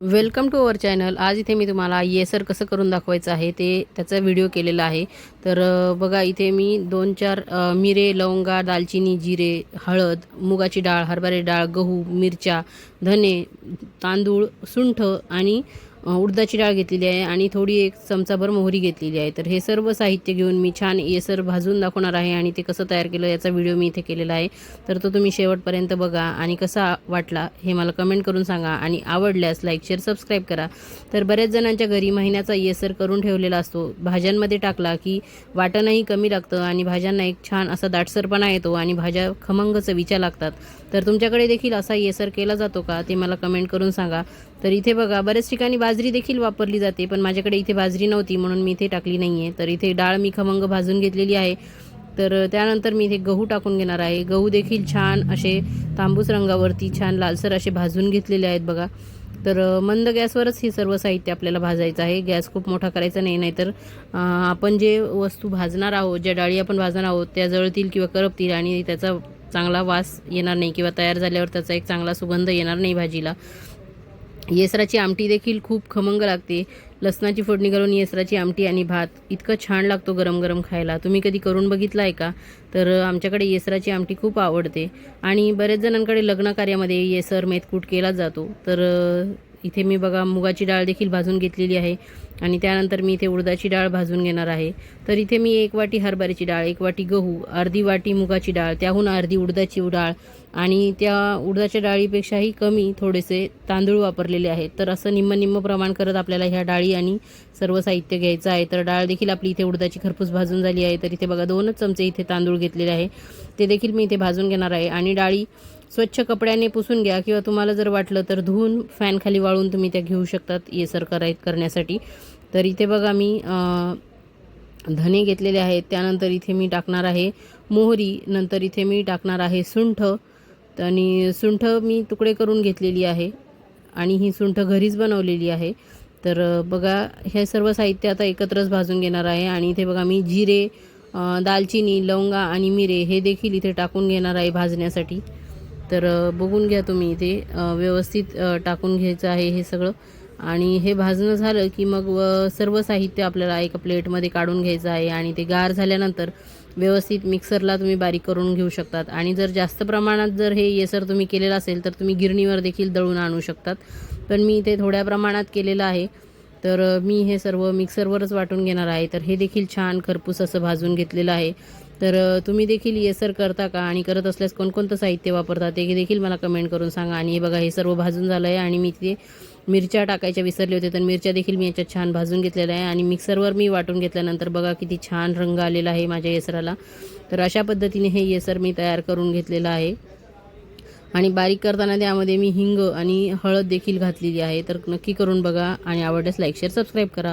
Welcome to our channel. आज इथे मी तुम्हाला येसर कसं करून दाखवायचं आहे ते त्याचा व्हिडिओ केलेला आहे. तर बघा इथे मी दोन चार मिरे लवंगा दालचिनी जिरे हळद मुगाची डाळ हरभरे डाळ गहू मिरच्या धने तांदूळ सुंठ आणि उडदाची डाळ घेतलेली आहे आणि थोडी एक चमचाभर मोहरी घेतलेली आहे. तर हे सर्व साहित्य घेऊन मी छान येसर भाजून दाखवणार आहे आणि ते कसं तयार केलं याचा व्हिडिओ मी इथे केलेला आहे. तर तो तुम्ही शेवटपर्यंत बघा आणि कसा वाटला हे मला कमेंट करून सांगा आणि आवडल्यास लाईक शेअर सबस्क्राईब करा. तर बऱ्याच जणांच्या घरी महिन्याचा येसर करून ठेवलेला असतो. भाज्यांमध्ये टाकला की वाटणही कमी लागतं आणि भाज्यांना एक छान असा दाटसरपणा येतो आणि भाज्या खमंग चवीच्या लागतात. तर तुमच्याकडे देखील असा येसर केला जातो का ते मला कमेंट करून सांगा. तर इथे बघा बऱ्याच ठिकाणी बाजरी देखील वापरली जाते पण माझ्याकडे इथे बाजरी नव्हती म्हणून मी इथे टाकली नाही आहे तर इथे डाळ मी खमंग भाजून घेतलेली आहे. तर त्यानंतर मी इथे गहू टाकून घेणार आहे. गहू देखील छान असे तांबूस रंगावरती छान लालसर असे भाजून घेतलेले आहेत बघा. तर मंद गॅसवरच हे सर्व साहित्य आपल्याला भाजायचं आहे. गॅस खूप मोठा करायचा नाही नाहीतर आपण जे वस्तू भाजणार आहोत ज्या डाळी आपण भाजणार आहोत त्या जळतील किंवा करपतील आणि त्याचा चांगला वास येणार नाही किंवा तयार झाल्यावर त्याचा एक चांगला सुगंध येणार नाही भाजीला. येसराची आमटी देखील खूप खमंग लागते. लसणाची फोडणी घालून येसराची आमटी आणि भात इतकं छान लागतो गरम गरम खायला. तुम्ही कधी करून बघितला आहे का? तर आमच्याकडे येसराची आमटी खूप आवडते. आणि बऱ्याच जणांकडे लग्न कार्यामध्ये येसर मेथकूट केला जातो. तर इथे मी बघा मुगाची डाळ देखील भाजून घेतलेली आहे. आणि त्यानंतर मी इथे उडदाची डाळ भाजून घेणार आहे. तर इथे मी एक वाटी हरभऱ्याची डाळ एक वाटी गहू अर्धी वाटी मुगाची डाळ त्याहून अर्धी उडदाची डाळ आणि त्या उडदाच्या डाळीपेक्षाही कमी थोडेसे तांदूळ वापरलेले आहेत. तर असं निम्म निम्म प्रमाण करत आपल्याला ह्या डाळी आणि सर्व साहित्य घ्यायचं आहे. तर डाळ देखील आपली इथे उडदाची खरपूस भाजून झाली आहे. तर इथे बघा दोनच चमचे इथे तांदूळ घेतलेले आहे. ते देखील मी इथे भाजून घेणार आहे. आणि डाळी स्वच्छ कपड्याने पुसून घ्या किंवा तुम्हाला जर वाटलं तर धुवून फॅनखाली वाळून तुम्ही त्या घेऊ शकतात येसर कराय करण्यासाठी. तर इथे बघा मी धने घेतलेले आहेत. त्यानंतर इथे मी टाकणार आहे मोहरी नंतर इथे मी टाकणार आहे सुंठ. आणि सुंठ मी तुकडे करून घेतलेली आहे आणि ही सुंठ घरीच बनवलेली आहे. तर बघा हे सर्व साहित्य आता एकत्रच भाजून घेणार आहे आणि इथे बघा मी जिरे दालचिनी लवंगा आणि मिरे हे देखील इथे टाकून घेणार आहे भाजण्यासाठी. तर बघून घ्या तुम्ही इथे. व्यवस्थित टाकून घ्यायचं आहे हे सगळं. आणि हे भाजणं झालं की मग सर्व साहित्य आपल्याला एका प्लेटमध्ये काढून घ्यायचं आहे आणि ते गार झाल्यानंतर व्यवस्थित मिक्सरला तुम्ही बारीक करून घेऊ शकतात. आणि जर जास्त प्रमाणात जर हे येसर तुम्ही केलेलं असेल तर तुम्ही गिरणीवर देखील दळून आणू शकतात. पण मी इथे थोड्या प्रमाणात केलेलं आहे. तर मी हे सर्व मिक्सरवरच वाटून घेणार आहे. तर हे देखील छान खरपूस असं भाजून घेतलेलं आहे. तर तुम्ही देखील येसर करता का? आणि करत असल्यास कोणकोणतं साहित्य वापरता? ते देखील मला कमेंट करून सांगा. आणि हे बघा हे सर्व भाजून झालं आहे आणि मी ते मिरच्या टाकायच्या विसरले होते. तर मिरच्या देखील मी याच्यात छान भाजून घेतलेल्या आहे. आणि मिक्सरवर मी वाटून घेतल्यानंतर बघा किती छान रंग आलेला आहे माझ्या येसराला तर अशा पद्धतीने हे येसर मी तयार करून घेतलेलं आहे. आणि बारीक करताना त्यामध्ये मी हिंग आणि हळद देखील घातलेली आहे. तर नक्की करून बघा. आणि आवडल्यास लाईक शेअर सबस्क्राईब करा.